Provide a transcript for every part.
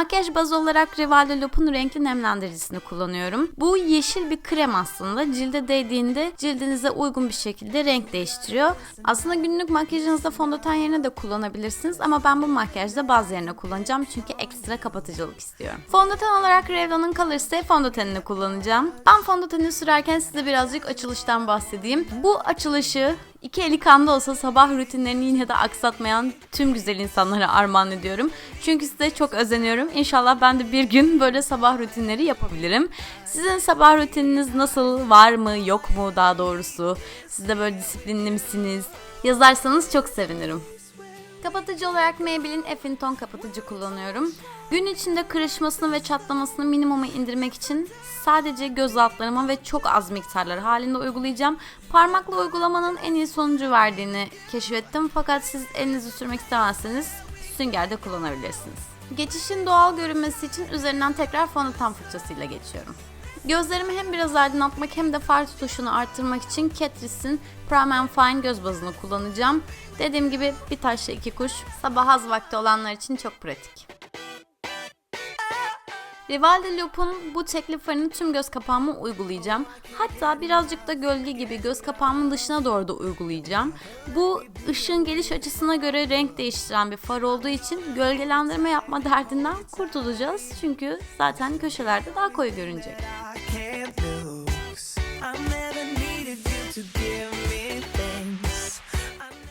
Makyaj bazı olarak Rivaldo Loop'un renkli nemlendiricisini kullanıyorum. Bu yeşil bir krem aslında. Cilde değdiğinde cildinize uygun bir şekilde renk değiştiriyor. Aslında günlük makyajınızda fondöten yerine de kullanabilirsiniz ama ben bu makyajda baz yerine kullanacağım çünkü ekstra kapatıcılık istiyorum. Fondöten olarak Revlon'un Color fondötenini kullanacağım. Ben fondöteni sürerken size birazcık açılıştan bahsedeyim. Bu açılışı İki eli kanda olsa sabah rutinlerini yine de aksatmayan tüm güzel insanlara armağan ediyorum. Çünkü size çok özeniyorum. İnşallah ben de bir gün böyle sabah rutinleri yapabilirim. Sizin sabah rutininiz nasıl? Var mı? Yok mu daha doğrusu? Siz de böyle disiplinli misiniz? Yazarsanız çok sevinirim. Kapatıcı olarak Maybelline Effin Ton kapatıcı kullanıyorum. Gün içinde kırışmasını ve çatlamasını minimuma indirmek için sadece göz altlarıma ve çok az miktarlar halinde uygulayacağım. Parmakla uygulamanın en iyi sonucu verdiğini keşfettim fakat siz elinizi sürmek istemezseniz süngerde kullanabilirsiniz. Geçişin doğal görünmesi için üzerinden tekrar fondöten fırçasıyla geçiyorum. Gözlerimi hem biraz aydınlatmak hem de far tutuşunu arttırmak için Catrice'in Prime and Fine göz bazını kullanacağım. Dediğim gibi bir taşla iki kuş. Sabah az vakti olanlar için çok pratik. Rivaldi Loop'un bu tekli farını tüm göz kapağıma uygulayacağım. Hatta birazcık da gölge gibi göz kapağımın dışına doğru da uygulayacağım. Bu ışığın geliş açısına göre renk değiştiren bir far olduğu için gölgelendirme yapma derdinden kurtulacağız. Çünkü zaten köşelerde daha koyu görünecek. To.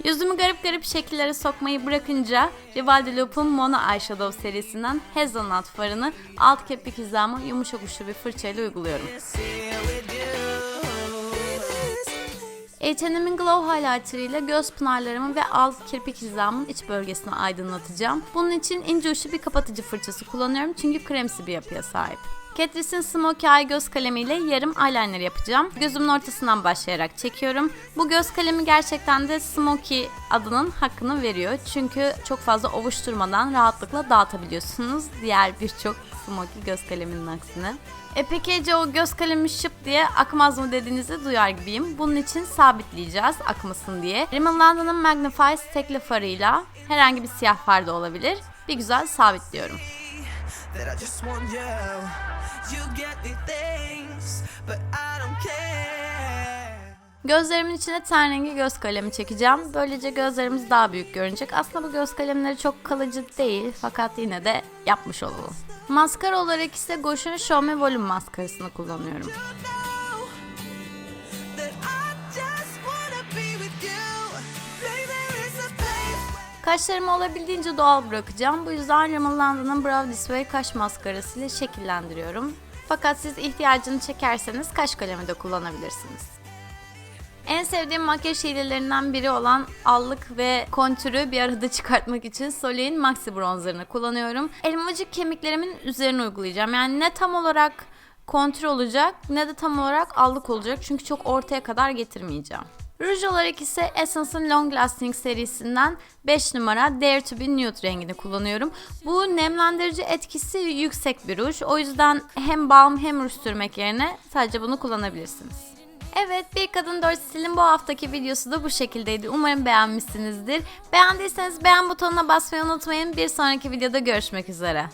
Yüzümü garip garip şekillere sokmayı bırakınca Rivaldi Loop'un Mona Eyeshadow serisinden Hazelnut farını alt kirpik hizama yumuşak uçlu bir fırçayla uyguluyorum. H&M'in Glow Highlighter ile göz pınarlarımı ve alt kirpik hizamın iç bölgesini aydınlatacağım. Bunun için ince uçlu bir kapatıcı fırçası kullanıyorum çünkü kremsi bir yapıya sahip. Catrice'in Smoky Eye göz kalemiyle yarım eyeliner yapacağım. Gözümün ortasından başlayarak çekiyorum. Bu göz kalemi gerçekten de Smoky adının hakkını veriyor. Çünkü çok fazla ovuşturmadan rahatlıkla dağıtabiliyorsunuz. Diğer birçok Smoky göz kaleminin aksine. E peki Ece o göz kalemi şıp diye akmaz mı dediğinizi duyar gibiyim. Bunun için sabitleyeceğiz akmasın diye. Rimmel London'ın Magnify tekli farıyla herhangi bir siyah far da olabilir. Bir güzel sabitliyorum. That I just want you. You get me things, but I don't care. Gözlerimin içine ten rengi göz kalemi çekeceğim. Böylece gözlerimiz daha büyük görünecek. Aslında bu göz kalemleri çok kalıcı değil fakat yine de yapmış olalım. Maskara olarak ise Gauche'un Show Me Volume maskarasını kullanıyorum. Kaşlarımı olabildiğince doğal bırakacağım. Bu yüzden Rimmel London'ın Brow This Way kaş maskarası ile şekillendiriyorum. Fakat siz ihtiyacını çekerseniz kaş kalemi de kullanabilirsiniz. En sevdiğim makyaj hilelerinden biri olan allık ve kontürü bir arada çıkartmak için Soleil'in Maxi Bronzer'ını kullanıyorum. Elmacık kemiklerimin üzerine uygulayacağım. Yani ne tam olarak kontür olacak ne de tam olarak allık olacak. Çünkü çok ortaya kadar getirmeyeceğim. Ruj olarak ise Essence'ın Long Lasting serisinden 5 numara Dare to be Nude rengini kullanıyorum. Bu nemlendirici etkisi yüksek bir ruj. O yüzden hem balm hem ruj sürmek yerine sadece bunu kullanabilirsiniz. Evet bir kadın 4 stilin bu haftaki videosu da bu şekildeydi. Umarım beğenmişsinizdir. Beğendiyseniz beğen butonuna basmayı unutmayın. Bir sonraki videoda görüşmek üzere.